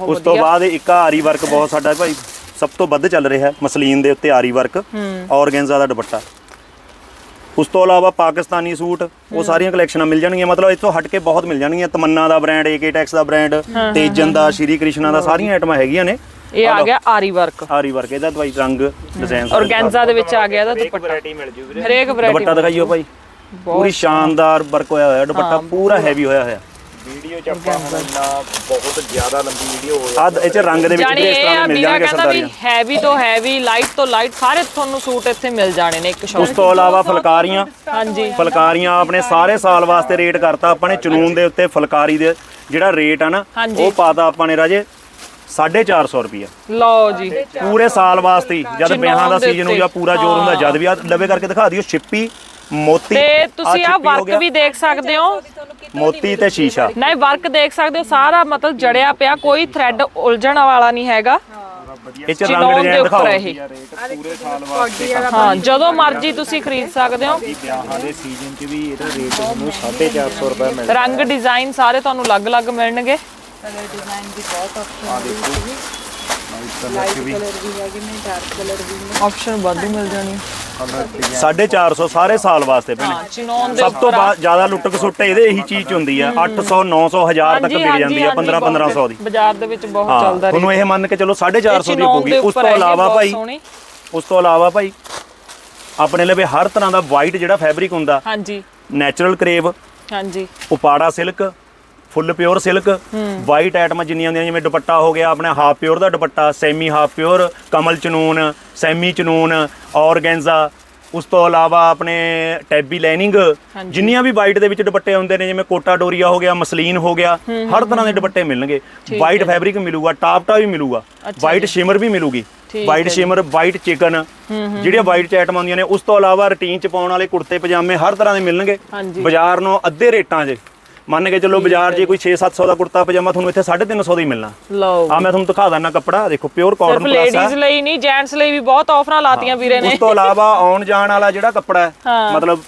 ਉਸ ਤੋਂ ਬਾਅਦ ਇੱਕ ਆਰੀ ਵਰਕ ਬਹੁਤ ਸਾਡਾ ਭਾਈ। ਸਭ ਤੋਂ ਵੱਧ ਚੱਲ ਰਿਹਾ ਹੈ ਮਸਲੀਨ ਦੇ ਉੱਤੇ ਆਰੀ ਵਰਕ ਔਰਗੈਂਜ਼ਾ ਦਾ ਦੁਪੱਟਾ। ਉਸ ਤੋਂ ਇਲਾਵਾ ਪਾਕਿਸਤਾਨੀ ਸੂਟ ਉਹ ਸਾਰੀਆਂ ਕਲੈਕਸ਼ਨਾਂ ਮਿਲ ਜਾਣਗੀਆਂ। ਮਤਲਬ ਇੱਥੋਂ ਹਟ ਕੇ ਬਹੁਤ ਮਿਲ ਜਾਣਗੀਆਂ। ਤਮੰਨਾ ਦਾ ਬ੍ਰਾਂਡ ਏਕੇ ਟੈਕਸ ਦਾ ਬ੍ਰਾਂਡ ਤੇਜਨ ਦਾ ਸ਼੍ਰੀ ਕ੍ਰਿਸ਼ਨਾ ਦਾ ਸਾਰੀਆਂ ਆਈਟਮਾਂ ਹੈਗੀਆਂ ਨੇ। ਇਹ ਆ ਗਿਆ ਆਰੀ ਵਰਕ। ਆਰੀ ਵਰਕ ਇਹਦਾ ਭਾਈ ਰੰਗ ਡਿਜ਼ਾਈਨ ਔਰਗੈਂਜ਼ਾ ਦੇ ਵਿੱਚ ਆ ਗਿਆ ਇਹਦਾ ਦੁਪੱਟਾ। ਵੈਰਾਈਟੀ ਮਿਲ ਜੂ ਵੀਰੇ। ਹਰੇਕ ਵੈਰਾਈਟੀ ਦੁਪੱਟਾ ਦਿਖਾਈਓ ਭਾਈ। ਪੂਰੀ ਸ਼ਾਨਦਾਰ ਵਰਕ ਹੋਇਆ ਹੋਇਆ ਦੁਪੱਟਾ ਪੂਰਾ ਹੈਵੀ ਹੋਇਆ ਹੋਇਆ। ਵੀਡੀਓ ਚ ਆਪਾਂ ਹੁਣ ਇੰਨਾ ਬਹੁਤ ਜ਼ਿਆਦਾ ਲੰਬੀ ਵੀਡੀਓ ਹੋ ਆ। ਇਹ ਚ ਰੰਗ ਦੇ ਵਿੱਚ ਵੀ ਇਸ ਤਰ੍ਹਾਂ ਦੇ ਮਿਲ ਵੀਰਾ ਜਾਣਗੇ ਕਹਿੰਦਾ ਵੀ ਸਰਦਾਰੀਆਂ। ਹੈਵੀ ਤੋਂ ਹੈਵੀ ਲਾਈਟ ਤੋਂ ਲਾਈਟ ਸਾਰੇ ਤੁਹਾਨੂੰ ਸੂਟ ਇੱਥੇ ਮਿਲ ਜਾਣੇ ਨੇ ਇੱਕ ਉਸ ਸ਼ੌਪ ਤੋਂ ਇਲਾਵਾ ਫੁਲਕਾਰੀਆਂ ਹਾਂਜੀ। ਫੁਲਕਾਰੀਆਂ ਆਪਣੇ ਸਾਰੇ ਸਾਲ ਵਾਸਤੇ ਰੇਟ ਕਰਤਾ ਆਪਾਂ ਨੇ ਚਨੂਨ ਦੇ ਉੱਤੇ ਫੁਲਕਾਰੀ ਦੇ ਜਿਹੜਾ ਰੇਟ ਆ ਨਾ। ਉਹ ਪਾਤਾ ਆਪਾਂ ਨੇ ਰਾਜੇ 450 ਰੁਪਿਆ ਲਓ ਜੀ। ਪੂਰੇ ਸਾਲ ਵਾਸਤੇ ਜਦ ਵਿਆਹਾਂ ਦਾ ਸੀਜ਼ਨ ਹੋ। ਜਾਂ ਪੂਰਾ ਜ਼ੋਰ ਹੁੰਦਾ ਜਦ ਵੀ ਆ ਲਵੇ ਕਰਕੇ ਦਿਖਾ ਦਿਓ ਛਿੱਪੀ ਮੋਤੀ ਤੇ ਤੁਸੀਂ ਆ ਵਰਕ ਵੀ ਦੇਖ ਸਕਦੇ ਹੋ। ਮੋਤੀ ਤੇ ਸ਼ੀਸ਼ਾ। ਨਹੀਂ ਵਰਕ ਦੇਖ ਸਕਦੇ ਹੋ। ਸਾਰਾ ਮਤਲਬ ਜੜਿਆ ਪਿਆ ਕੋਈ ਥ੍ਰੈਡ ਉਲਝਣ ਵਾਲਾ ਨਹੀਂ ਹੈਗਾ। ਇਹ ਚ ਰੰਗ ਡਿਜ਼ਾਈਨ ਉੱਪਰ ਦਿਖਾਓ। ਪੂਰੇ ਸਾਲ ਵਾਸਤੇ ਹਾਂ ਜਦੋਂ ਮਰਜ਼ੀ ਤੁਸੀਂ ਖਰੀਦ ਸਕਦੇ ਹੋ। ਵਿਆਹਾਂ ਦੇ ਸੀਜ਼ਨ 'ਚ ਵੀ ਇਹਦਾ ਰੇਟ ਤੁਹਾਨੂੰ 450 ਰੁਪਏ ਮਿਲ ਰੰਗ ਡਿਜ਼ਾਈਨ ਸਾਰੇ ਤੁਹਾਨੂੰ ਅਲੱਗ-ਅਲੱਗ ਮਿਲਣਗੇ। ਕਲਰ ਡਿਜ਼ਾਈਨ ਦੀ ਬਹੁਤ ਆਪਸ਼ਨ ਲਾਈਟ ਕਲਰ ਵੀ ਹੈਗੇ ਨੇ ਡਾਰਕ ਕਲਰ ਵੀ ਨੇ। ਆਪਸ਼ਨ ਵਾਧੂ ਮਿਲ ਜਾਣੀ। 450 ਸਾਰੇ ਸਾਲ ਵਾਸਤੇ ਭੈਣੇ। ਚਿਨੌਨ ਦੇ ਸਭ ਤੋਂ ਬਾਅਦ ਜ਼ਿਆਦਾ ਲੁੱਟ ਖਸੁੱਟ ਇਹਦੇ ਇਹੀ ਚੀਜ਼ 'ਚ ਹੁੰਦੀ ਆ। 800 900 1000 ਤੱਕ ਮਿਲ ਜਾਂਦੀ ਆ 15 1500 ਦੀ। ਬਾਜ਼ਾਰ ਦੇ ਵਿੱਚ ਬਹੁਤ ਹਾਂ ਚੱਲਦਾ ਤੁਹਾਨੂੰ ਇਹ ਮੰਨ ਕੇ ਚਲੋ 450 ਦੀ ਪਊਗੀ ਉਸ ਤੋਂ ਇਲਾਵਾ ਭਾਈ। ਉਸ ਤੋਂ ਇਲਾਵਾ ਭਾਈ ਆਪਣੇ ਲਵੇ ਹਰ ਤਰ੍ਹਾਂ ਦਾ ਵਾਈਟ ਜਿਹੜਾ ਫੈਬਰਿਕ ਹੁੰਦਾ ਹਾਂਜੀ। ਨੈਚੁਰਲ ਕਰੇਵ ਹਾਂਜੀ। Uppada silk full pure silk white ਆਈਟਮਾਂ ਜਿੰਨੀਆਂ ਹੁੰਦੀਆਂ ਜਿਵੇਂ ਦੁਪੱਟਾ ਹੋ ਗਿਆ ਆਪਣਾ ਹਾਫ ਪਿਓਰ ਦਾ ਦੁਪੱਟਾ ਸੈਮੀ ਹਾਫ ਪਿਓਰ ਕਮਲ ਚਨੂਨ ਸੈਮੀ ਚਨੂਨ ਔਰਗੈਂਜ਼ਾ। ਉਸ ਤੋਂ ਇਲਾਵਾ ਆਪਣੇ ਟੈਬੀ ਲਾਈਨਿੰਗ ਜਿੰਨੀਆਂ ਵੀ ਵਾਈਟ ਦੇ ਵਿੱਚ ਦੁਪੱਟੇ ਹੁੰਦੇ ਨੇ ਜਿਵੇਂ ਕੋਟਾ ਡੋਰੀਆ ਹੋ ਗਿਆ ਮਸਲੀਨ ਹੋ ਗਿਆ ਹਰ ਤਰ੍ਹਾਂ ਦੇ ਦੁਪੱਟੇ ਮਿਲਣਗੇ। ਵਾਈਟ ਫੈਬਰਿਕ ਮਿਲੂਗਾ ਟਾਪਟਾ ਵੀ ਮਿਲੂਗਾ ਵਾਈਟ ਸ਼ਿਮਰ ਵੀ ਮਿਲੂਗੀ। ਵਾਈਟ ਸ਼ਿਮਰ ਵਾਈਟ ਚਿਕਨ ਜਿਹੜੀਆਂ ਵਾਈਟ ਚ ਆਈਟਮਾਂ ਹੁੰਦੀਆਂ ਨੇ ਉਸ ਤੋਂ ਇਲਾਵਾ ਰੁਟੀਨ ਚ ਪਾਉਣ ਵਾਲੇ ਕੁੜਤੇ ਪਜਾਮੇ ਹਰ ਤਰ੍ਹਾਂ ਦੇ ਮਿਲਣਗੇ। ਬਾਜ਼ਾਰ ਨੂੰ ਅੱਧੇ ਰੇਟਾਂ 'ਚ। ਮੰਨ ਕੇ ਚੱਲੋ ਬਾਜ਼ਾਰ ਜੇ ਕੋਈ 6-700 ਦਾ ਕੁੜਤਾ ਪਜਾਮਾ ਤੁਹਾਨੂੰ ਇੱਥੇ 350 ਦਾ ਹੀ ਮਿਲਣਾ। ਲਓ। ਆ ਮੈਂ ਤੁਹਾਨੂੰ ਦਿਖਾ ਦਿੰਦਾ ਕੱਪੜਾ ਦੇਖੋ ਪਿਓਰ ਕਾਟਨ ਪਲੱਸ ਲੇਡੀਜ਼ ਲਈ ਨਹੀਂ ਜੈਂਟਸ ਲਈ ਵੀ ਬਹੁਤ ਆਫਰਾਂ ਲਾਤੀਆਂ ਵੀਰੇ ਨੇ। ਉਸ ਤੋਂ ਇਲਾਵਾ ਆਉਣ ਜਾਣ ਵਾਲਾ ਜਿਹੜਾ ਕੱਪੜਾ ਹੈ। ਮਤਲਬ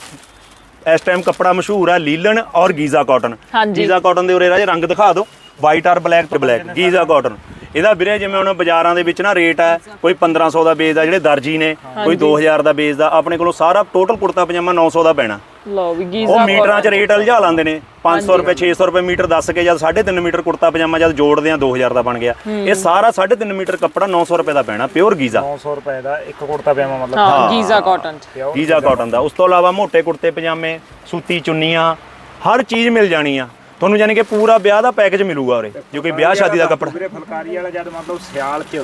ਇਸ ਟਾਈਮ ਕੱਪੜਾ ਮਸ਼ਹੂਰ ਹੈ ਲੀਲਨ ਔਰ ਗੀਜ਼ਾ ਕਾਟਨ। ਗੀਜ਼ਾ ਕਾਟਨ ਦੇ ਉਰੇ ਰਾਜੇ ਰੰਗ ਦਿਖਾ ਦਿਓ ਵਾਈਟ ਔਰ ਬਲੈਕ ਤੇ ਬਲੈਕ ਗੀਜ਼ਾ ਕਾਟਨ। ਇਹਦਾ ਵੀਰੇ ਜਿਵੇਂ ਹੁਣ ਬਾਜ਼ਾਰਾਂ ਦੇ ਵਿੱਚ ਨਾ ਰੇਟ ਹੈ ਕੋਈ 1500 ਦਾ ਵੇਚਦਾ ਜਿਹੜੇ ਦਰਜੀ ਨੇ ਕੋਈ 2000 ਦਾ ਵੇਚਦਾ ਆਪਣੇ ਕੋਲੋਂ ਸਾਰਾ ਟੋਟਲ ਕੁੜਤਾ ਪਜਾਮਾ 900 ਦਾ ਪੈਣਾ। ਲਓ ਵੀ ਉਹ ਗੀਜ਼ਾ ਮੀਟਰਾਂ 'ਚ ਰੇਟ ਅਲਝਾ ਲਾਂਦੇ ਨੇ 500 ਰੁਪਏ 600 ਰੁਪਏ ਮੀਟਰ ਦੱਸ ਕੇ ਜਦ 3.5 ਮੀਟਰ ਕੁੜਤਾ ਪਜਾਮਾ ਜਦ ਜੋੜਦੇ ਆ 2000 ਦਾ ਬਣ ਗਿਆ। ਇਹ ਸਾਰਾ 3.5 ਮੀਟਰ ਕੱਪੜਾ 900 ਰੁਪਏ ਦਾ ਪੈਣਾ ਪਿਓਰ ਗੀਜ਼ਾ। 900 ਰੁਪਏ ਦਾ ਇੱਕ ਕੁੜਤਾ ਪਜਾਮਾ ਮਤਲਬ ਹਾਂ ਗੀਜ਼ਾ ਕਾਟਨ ਚ। ਗੀਜ਼ਾ ਕਾਟਨ ਦਾ। ਉਸ ਤੋਂ ਇਲਾਵਾ ਮੋٹے ਕੁੜਤੇ ਪਜਾਮੇ ਸੂਤੀ ਚੁੰਨੀਆਂ ਹਰ ਚੀਜ਼ ਮਿਲ ਜਾਣੀ ਆ। ਤੁਹਾਨੂੰ ਯਾਨੀ ਕਿ ਪੂਰਾ ਵਿਆਹ ਦਾ ਪੈਕੇਜ ਮਿਲੂਗਾ ਉਰੇ ਜੋ ਕੋਈ ਵਿਆਹ ਸ਼ਾਦੀ ਦਾ ਕੱਪੜਾ। ਵੀਰੇ ਫੁਲਕਾਰੀ ਵਾਲਾ ਜਦ ਮਤਲਬ ਸਿਆਲ 'ਚ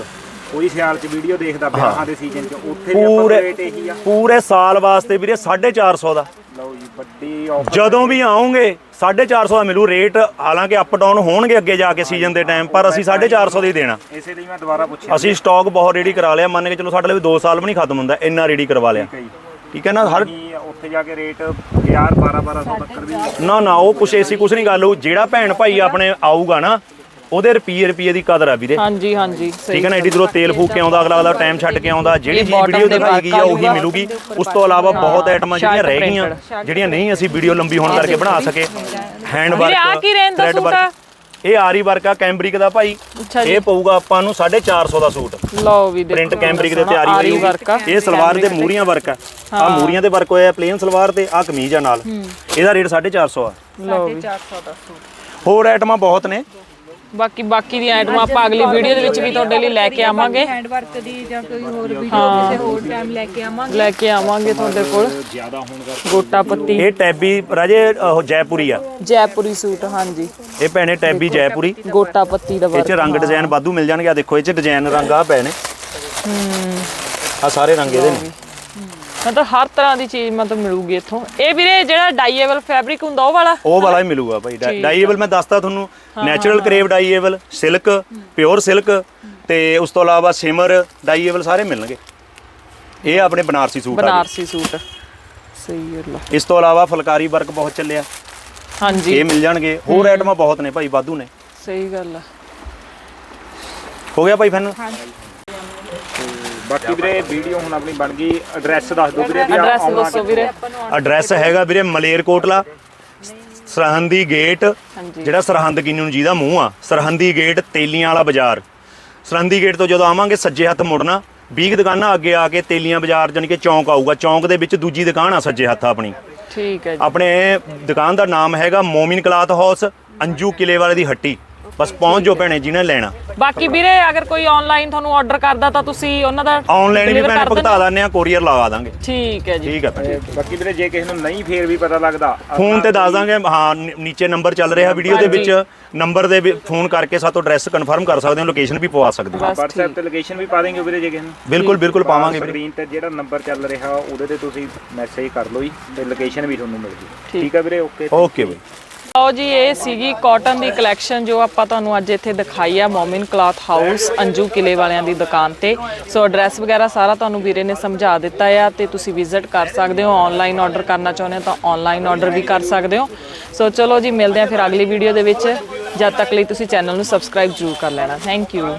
ਕੋਈ ਸਿਆਲ ਚ ਵੀਡੀਓ ਦੇਖਦਾ ਵਿਆਹਾਂ ਦੇ ਸੀਜ਼ਨ ਚ ਉੱਥੇ ਵੀ ਆਪਾਂ ਰੇਟ ਇਹੀ ਆ। ਪੂਰੇ ਸਾਲ ਵਾਸਤੇ ਵੀਰੇ 450 ਦਾ। ਲਓ ਜੀ ਵੱਡੀ ਆਫਰ ਜਦੋਂ ਵੀ ਆਉਂਗੇ 450 ਦਾ ਮਿਲੂ ਰੇਟ ਹਾਲਾਂਕਿ ਅਪ ਡਾਊਨ ਹੋਣਗੇ ਅੱਗੇ ਜਾ ਕੇ ਸੀਜ਼ਨ ਦੇ ਟਾਈਮ ਪਰ ਅਸੀਂ 450 ਦਾ ਹੀ ਦੇਣਾ। ਇਸੇ ਲਈ ਮੈਂ ਦੁਬਾਰਾ ਪੁੱਛਿਆ। ਅਸੀਂ ਸਟਾਕ ਬਹੁਤ ਰੈਡੀ ਕਰਾ ਲਿਆ ਮੰਨ ਕੇ ਚਲੋ ਸਾਡੇ ਲਈ 2 ਸਾਲ ਵੀ ਨਹੀਂ ਖਤਮ ਹੁੰਦਾ ਇੰਨਾ ਰੈਡੀ ਕਰਵਾ ਲਿਆ। ਠੀਕ ਹੈ ਨਾ ਹਰ ਉੱਥੇ ਜਾ ਕੇ ਰੇਟ 1000 12 1200 ਤੱਕ ਵੀ ਨਾ ਨਾ ਉਹ ਕੁਛ ਐਸੀ ਕੁਛ ਨਹੀਂ ਗੱਲ ਉਹ ਜਿਹੜਾ ਭੈਣ ਭਾਈ ਆਪਣੇ ਆਊਗਾ ਨਾ ਉਹਦੇ ਰੁਪਈਏ ਰੁਪਈਏ ਦੀ ਕਦਰ ਆ ਵੀਰੇ। ਹਾਂਜੀ ਹਾਂਜੀ ਸਹੀ ਠੀਕ ਹੈ ਨਾ? ਐਡੀ ਦੂਰੋਂ ਤੇਲ ਫੂਕ ਕੇ ਆਉਂਦਾ ਅਗਲਾ ਅਗਲਾ ਟਾਈਮ ਛੱਡ ਕੇ ਆਉਂਦਾ ਜਿਹੜੀ ਚੀਜ਼ ਵੀਡੀਓ ਦਿਖਾਈ ਗਈ ਆ ਵਰਕ ਉਹੀ। ਮਿਲੂਗੀ। ਉਸ ਤੋਂ ਇਲਾਵਾ ਬਹੁਤ ਆਈਟਮਾਂ ਜਿਹੜੀਆਂ ਰਹਿ ਗਈਆਂ। ਜਿਹੜੀਆਂ ਨਹੀਂ ਅਸੀਂ ਵੀਡੀਓ ਲੰਬੀ ਹੋਣ ਕਰਕੇ ਬਣਾ ਸਕੇ। ਹੈਂਡ ਵੀਰੇ, ਵਰਕ ਕੀ range ਦਾ ਸੂਟ ਆ? ਇਹ ਆਰੀ ਵਰਕ ਆ ਕੈਂਬਰਿਕ ਦਾ ਭਾਈ। ਅੱਛਾ ਜੀ। ਇਹ ਪਊਗਾ ਆਪਾਂ ਨੂੰ 450 ਦਾ ਸੂਟ। ਲਓ ਵੀ ਦੇਖੋ ਪ੍ਰਿੰਟ ਕੈਂਬਰਿਕ ਦੇ ਤਿਆਰੀ ਆਰੀ ਹੋਈ ਵਰਕ ਆ। ਇਹ ਸਲਵਾਰ ਦੇ ਮੂਰੀਆਂ ਵਰਕ ਆ। ਆ ਮੂਰੀਆਂ ਦੇ ਵਰਕ ਹੋਇਆ ਪਲੇਨ ਸਲਵਾਰ ਤੇ ਆ ਕਮੀਜ਼ ਆ ਨਾਲ। ਇਹਦਾ ਰੇਟ 450 ਆ। ਲਓ ਵੀ। 400 ਦਾ ਸੂਟ। ਹੋਰ ਆਈਟਮਾਂ ਬਹੁਤ ਨੇ। ਬਾਕੀ ਬਾਕੀ ਦੀਆਂ ਆਈਟਮਾਂ ਆਪਾਂ ਅਗਲੀ ਵੀਡੀਓ ਦੇ ਵਿੱਚ ਵੀ ਤੁਹਾਡੇ ਲਈ ਲੈ ਕੇ ਆਵਾਂਗੇ। ਹੈਂਡ ਵਰਕ ਦੀ ਜਾਂ ਕੋਈ ਹੋਰ ਵੀਡੀਓ ਕਿਸੇ ਹੋਰ ਟਾਈਮ ਲੈ ਕੇ ਆਵਾਂਗੇ। ਲੈ ਕੇ ਆਵਾਂਗੇ ਤੁਹਾਡੇ ਕੋਲ। ਜ਼ਿਆਦਾ ਹੋਣ ਕਰਕੇ ਗੋਟਾ ਪੱਤੀ। ਇਹ ਟੈਬੀ ਰਾਜੇ ਉਹ ਜੈਪੁਰੀ ਆ। ਜੈਪੁਰੀ ਸੂਟ ਹਾਂਜੀ। ਇਹ ਭੈਣੇ ਟੈਬੀ ਜੈਪੁਰੀ। ਗੋਟਾ ਪੱਤੀ ਦਾ ਇਹ ਵਰਕ ਚ ਰੰਗ ਡਿਜ਼ਾਈਨ ਵਾਧੂ ਮਿਲ ਜਾਣਗੇ। ਆ ਦੇਖੋ ਇਹ ਚ ਡਿਜ਼ਾਈਨ ਰੰਗ ਆ ਪਏ ਨੇ ਆ ਸਾਰੇ ਰੰਗ ਇਹਦੇ ਨੇ। ਮਤਲਬ ਹਰ ਤਰ੍ਹਾਂ ਦੀ ਚੀਜ਼ ਮਤਲਬ ਮਿਲੂਗੀ ਇੱਥੋਂ। ਇਹ ਵੀਰੇ ਜਿਹੜਾ ਡਾਈਏਬਲ ਫੈਬਰਿਕ ਹੁੰਦਾ ਉਹ ਵਾਲਾ? ਉਹ ਵਾਲਾ ਹੀ ਮਿਲੂਗਾ ਭਾਈ। ਡਾਈਏਬਲ ਮੈਂ ਦੱਸਤਾ ਤੁਹਾਨੂੰ। Natural crepe dyeable silk pure silk ਤੇ ਉਸ ਤੋਂ ਇਲਾਵਾ ਸਿਮਰ ਡਾਈਏਬਲ ਸਾਰੇ ਮਿਲਣਗੇ। ਇਹ ਆਪਣੇ ਬਨਾਰਸੀ ਸੂਟ ਆ ਬਨਾਰਸੀ ਸੂਟ। ਸਹੀ ਹੈ। ਇਸ ਤੋਂ ਇਲਾਵਾ ਫੁਲਕਾਰੀ ਵਰਕ ਬਹੁਤ ਚੱਲਿਆ। ਹਾਂਜੀ। ਇਹ ਮਿਲ ਜਾਣਗੇ। ਹੋਰ ਆਈਟਮਾਂ ਬਹੁਤ ਨੇ ਭਾਈ ਵਾਧੂ ਨੇ। ਸਹੀ ਗੱਲ ਆ। ਹੋ ਗਿਆ ਭਾਈ ਫੈਨ ਬਾਕੀ ਵੀਰੇ ਵੀਡੀਓ ਹੁਣ ਆਪਣੀ ਬਣ ਗਈ ਐਡਰੈਸ ਦੱਸ ਦਿਓ ਵੀਰੇ ਵੀ ਐਡਰੈਸ ਆਉਣਾ ਦੱਸੋ ਵੀਰੇ। ਐਡਰੈਸ ਹੈਗਾ ਵੀਰੇ ਮਲੇਰਕੋਟਲਾ ਸਰਹੰਦੀ ਗੇਟ ਜਿਹੜਾ ਸਰਹੰਦ ਕਿੰਨੂ ਨੂੰ ਜਿਹਦਾ ਮੂੰਹ ਆ ਸਰਹੰਦੀ ਗੇਟ ਤੇਲੀਆਂ ਵਾਲਾ ਬਾਜ਼ਾਰ। ਸਰਹੰਦੀ ਗੇਟ ਤੋਂ ਜਦੋਂ ਆਵਾਂਗੇ ਸੱਜੇ ਹੱਥ ਮੁੜਨਾ 20 ਦੁਕਾਨਾਂ ਅੱਗੇ ਆ ਕੇ ਤੇਲੀਆਂ ਬਾਜ਼ਾਰ ਜਾਣੀ ਕਿ ਚੌਂਕ ਆਊਗਾ ਚੌਂਕ ਦੇ ਵਿੱਚ ਦੂਜੀ ਦੁਕਾਨ ਆ ਸੱਜੇ ਹੱਥ ਆਪਣੀ। ਠੀਕ ਹੈ ਜੀ। ਆਪਣੇ ਦੁਕਾਨ ਦਾ ਨਾਮ ਹੈਗਾ ਮੋਮਿਨ ਕਲਾਥ ਹਾਊਸ ਅੰਜੂ ਕਿਲੇ ਵਾਲੇ ਦੀ ਹੱਟੀ। ਬਸ ਪਹੁੰਚ ਜਾਓ ਭੈਣੇ ਜਿਹਨੇ ਲੈਣਾ। ਬਾਕੀ ਵੀਰੇ ਅਗਰ ਕੋਈ ਆਨਲਾਈਨ ਤੁਹਾਨੂੰ ਆਰਡਰ ਕਰਦਾ ਤਾਂ ਤੁਸੀਂ ਉਹਨਾਂ ਦਾ ਆਨਲਾਈਨ ਵੀ deliver ਭੈਣੇ ਕਰ ਭੁਗਤਾ ਦਿੰਦੇ ਆ ਕੋਰੀਅਰ ਲਗਾ ਦਾਂਗੇ। ਠੀਕ ਹੈ ਜੀ। ਠੀਕ ਹੈ ਭੈਣੇ ਬਾਕੀ ਵੀਰੇ ਜੇ ਕਿਸੇ ਨੂੰ ਨਹੀਂ ਫੇਰ ਵੀ ਪਤਾ ਲੱਗਦਾ ਫੋਨ ਤੇ ਦੱਸ ਦਾਂਗੇ ਹਾਂ ਨੀ- ਨੀਚੇ ਨੰਬਰ ਚੱਲ ਰਿਹਾ ਵੀਡੀਓ ਦੇ ਵਿੱਚ। ਨੰਬਰ ਦੇ ਫੋਨ ਕਰਕੇ ਸਾਤੋਂ ਐਡਰੈਸ ਕਨਫਰਮ ਕਰ ਸਕਦੇ ਹੋ ਲੋਕੇਸ਼ਨ ਵੀ ਪਵਾ ਸਕਦੇ ਹੋ। ਬਸ WhatsApp ਤੇ ਲੋਕੇਸ਼ਨ ਵੀ ਪਾ ਦੇਂਗੇ ਵੀਰੇ ਜੇ ਕਿਸੇ ਨੂੰ। ਬਿਲਕੁਲ ਬਿਲਕੁਲ ਪਾਵਾਂਗੇ ਵੀਰੇ। ਸਕਰੀਨ ਤੇ ਜਿਹੜਾ ਨੰਬਰ ਚੱਲ ਰਿਹਾ ਉਹਦੇ ਤੇ ਤੁਸੀਂ ਮੈਸੇਜ ਕਰ ਲਓ ਜੀ ਤੇ ਲੋਕੇਸ਼ਨ ਵੀ ਤੁਹਾਨੂੰ ਮਿਲ ਜੂ। ਠੀਕ। ਹੈ ਵੀਰੇ ਓਕੇ ਓਕੇ ਬਾਈ ਆਓ ਜੀ, ਇਹ ਸੀਗੀ ਕਾਟਨ ਦੀ ਕਲੈਕਸ਼ਨ ਜੋ ਆਪਾਂ ਤੁਹਾਨੂੰ ਅੱਜ ਇੱਥੇ ਦਿਖਾਈ ਆ ਮੋਮਿਨ ਕਲਾਥ ਹਾਊਸ ਅੰਜੂ ਕਿਲੇ ਵਾਲਿਆਂ ਦੀ ਦੁਕਾਨ ਤੇ। ਸੋ ਐਡਰੈਸ ਵਗੈਰਾ ਸਾਰਾ ਤੁਹਾਨੂੰ ਵੀਰੇ ਨੇ ਸਮਝਾ ਦਿੱਤਾ ਆ ਤੇ ਤੁਸੀਂ ਵਿਜ਼ਿਟ ਕਰ ਸਕਦੇ ਹੋ ਆਨਲਾਈਨ ਆਰਡਰ ਕਰਨਾ ਚਾਹੁੰਦੇ ਹੋ ਤਾਂ ਆਨਲਾਈਨ ਆਰਡਰ ਵੀ ਕਰ ਸਕਦੇ ਹੋ। ਸੋ ਚਲੋ ਜੀ, ਮਿਲਦੇ ਆ ਫਿਰ ਅਗਲੀ ਵੀਡੀਓ ਦੇ ਵਿੱਚ। ਜਦ ਤੱਕ ਲਈ ਤੁਸੀਂ ਚੈਨਲ ਨੂੰ ਸਬਸਕ੍ਰਾਈਬ ਜ਼ਰੂਰ ਕਰ ਲੈਣਾ। Thank you